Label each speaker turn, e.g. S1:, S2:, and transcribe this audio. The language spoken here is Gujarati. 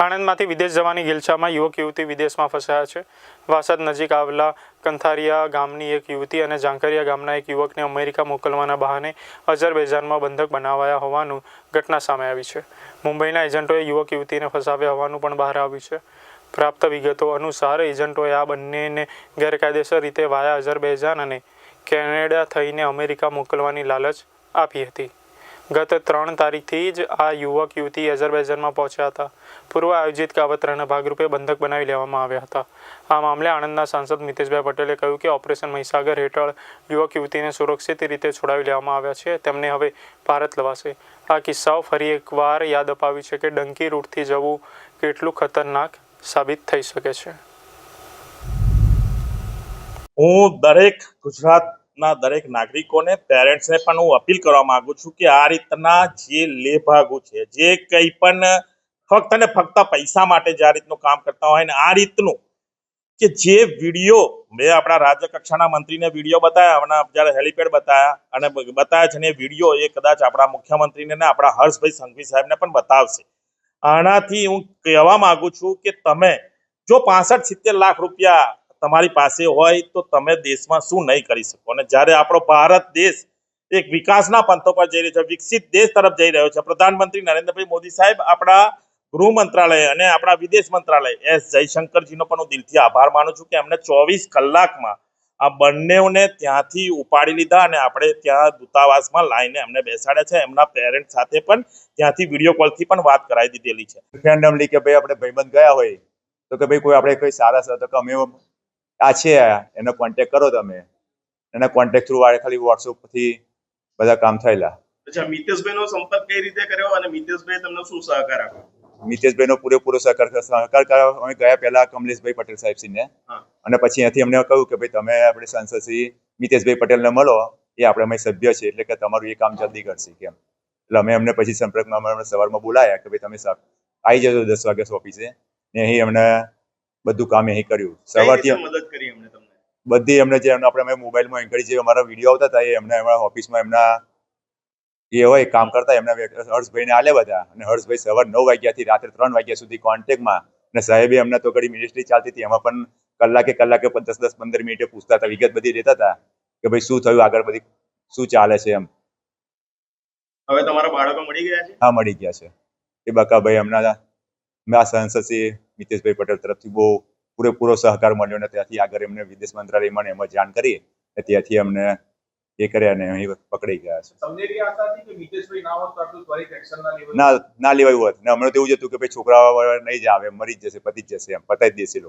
S1: આણંદમાંથી વિદેશ જવાની ગિલછામાં યુવક યુવતી વિદેશમાં ફસાયા છે. વાસદ નજીક આવેલા કંથારિયા ગામની એક યુવતી અને ઝાંખરિયા ગામના એક યુવકને અમેરિકા મોકલવાના બહાને અઝરબૈજાનમાં બંધક બનાવાયા હોવાનું ઘટના સામે આવી છે. મુંબઈના એજન્ટોએ યુવક યુવતીને ફસાવ્યા હોવાનું પણ બહાર આવ્યું છે. પ્રાપ્ત વિગતો અનુસાર એજન્ટોએ આ બંનેને ગેરકાયદેસર રીતે વાયા અઝરબૈજાન અને કેનેડા થઈને અમેરિકા મોકલવાની લાલચ આપી હતી. ગત ત્રણ તારીખથી જ આ યુવક, યુવતી અઝરબૈજાનમાં પહોંચ્યા હતા. પૂર્વ આયોજિત કાવતરાના ભાગરૂપે બંધક બનાવી લેવામાં આવ્યા હતા. આ મામલે આણંદના સાંસદ મિતેશભાઈ પટેલે કહ્યું કે ઓપરેશન મહીસાગર હેઠળ યુવક, યુવતીને સુરક્ષિત રીતે છોડાવી લેવામાં આવ્યા છે. તેમને હવે ભારત લવાશે. આ કિસ્સાઓ ફરી એકવાર યાદ અપાવી છે કે ડંકી રૂટથી જવું કેટલું ખતરનાક સાબિત થઈ શકે છે.
S2: હું દરેક ગુજરાતના દરેક નાગરિકોને પેરેન્ટ્સને પણ હું અપીલ કરવા માંગુ છું કે આ રીતના જે લેભાગો છે, જે કંઈ પણ ફક્ત ને ફક્ત પૈસા માટે જે આ રીતનું કામ કરતા હોય ને આ રીતનું કે જે વીડિયો મેં આપણા રાજ્ય કક્ષાના મંત્રીને વીડિયો બતાવ્યા હમણાં જ્યારે હેલિપેડ બતાવ્યા અને બતાવ્યા છે ને એ વીડિયો એ કદાચ આપણા મુખ્યમંત્રીને ને આપણા હર્ષભાઈ સંઘવી સાહેબને પણ બતાવશે. આનાથી હું કહેવા માંગુ છું કે તમે જો પાસઠ સિત્તેર લાખ રૂપિયા તમારી પાસે હોય તો તમે દેશમાં શું નહીં કરી શકો? અને જ્યારે આપણો ભારત દેશ એક વિકાસના પંથો પર જઈ રહ્યો છે, વિકસિત દેશ તરફ જઈ રહ્યો છે, પ્રધાનમંત્રી નરેન્દ્રભાઈ મોદી સાહેબ આપણા ગૃહ મંત્રાલય અને આપણા વિદેશ મંત્રાલય એસ જયશંકરજીનો પણ હું દિલથી આભાર માનું છું કે એમને ચોવીસ કલાકમાં આ બંનેઓને ત્યાંથી ઉપાડી લીધા અને આપણે ત્યાં દૂતાવાસમાં લાઈને એમને બેસાડ્યા છે. એમના પેરેન્ટ સાથે પણ ત્યાંથી વીડિયો કોલથી પણ વાત કરાવી દીધેલી છે.
S3: રેન્ડમલી કે ભાઈ આપણે ભાઈબંધ ગયા હોય, તો કે ભાઈ કોઈ આપણે કોઈ સારા સર તો કે અમે આ છે એનો કોન્ટેક્ટ કરો તમે. એના કોન્ટેક્ટ થ્રુ ખાલી વોટ્સઅપથી બધા કામ થયેલા.
S4: અચ્છા મિતેશભાઈનો સંપર્ક કઈ રીતે કર્યો અને મિતેશભાઈ તમને શું સહકાર આપ્યો?
S3: મિતેશભાઈનો પૂરેપૂરો સહકાર સહકાર કર્યો અમે ગયા પહેલા કમલેશભાઈ પટેલ સિંહ
S4: ને
S3: અને પછી અહીંયાથી અમને કહ્યું કે ભાઈ તમે આપણે સાંસદ શ્રી મિતેશભાઈ પટેલને મળો એ આપણે અમે સભ્ય છે એટલે કે તમારું એ કામ જલ્દી કરશે કેમ. એટલે અમે અમને પછી સંપર્કમાં અમે સવારમાં બોલાયા કે ભાઈ તમે આવી જજો દસ વાગ્યા ઓફિસે. ને અહીં અમને બધું કામ અહીં કર્યું. સવારથી
S4: રીતે મદદ કરી એમને તમને
S3: બધી એમને જે એમને આપણે મોબાઈલમાં એન્કરી જે અમારા વીડિયો આવતા હતા એ એમને અમારા ઓફિસમાં એમના એ હોય કામ કરતા એમના હર્ષભાઈને આલે બધા. અને હર્ષભાઈ સવાર નવ વાગ્યાથી રાત્રે ત્રણ વાગ્યા સુધી કોન્ટેક્ટમાં અને સાહેબે એમને તો ઘડી મિનિસ્ટ્રી ચાલતી હતી એમાં પણ કલાકે કલાકે પણ દસ દસ પંદર મિનિટે પૂછતા હતા વિગત બધી રહેતા હતા કે ભાઈ શું થયું આગળ બધી શું ચાલે છે એમ.
S4: હવે તમારા બાળકો મળી ગયા છે?
S3: હા મળી ગયા છે. એ બકાભાઈ મેં આ સાંસદ મિતેશભાઈ પટેલ તરફથી બહુ પૂરેપૂરો સહકાર મળ્યો અને ત્યાંથી આગળ એમને વિદેશ મંત્રાલયમાં ને એમાં જાણ કરી અને ત્યાંથી અમને એ કર્યા અને અહીં પકડાઈ ગયા છે.
S5: ના ના લેવાયું?
S3: ના ના હોત. ને હમણાં તો એવું જ હતું કે ભાઈ છોકરાઓ નહીં જ આવે મરી જ જશે પતી જ જશે એમ પતાવી જ દેશે લોકો.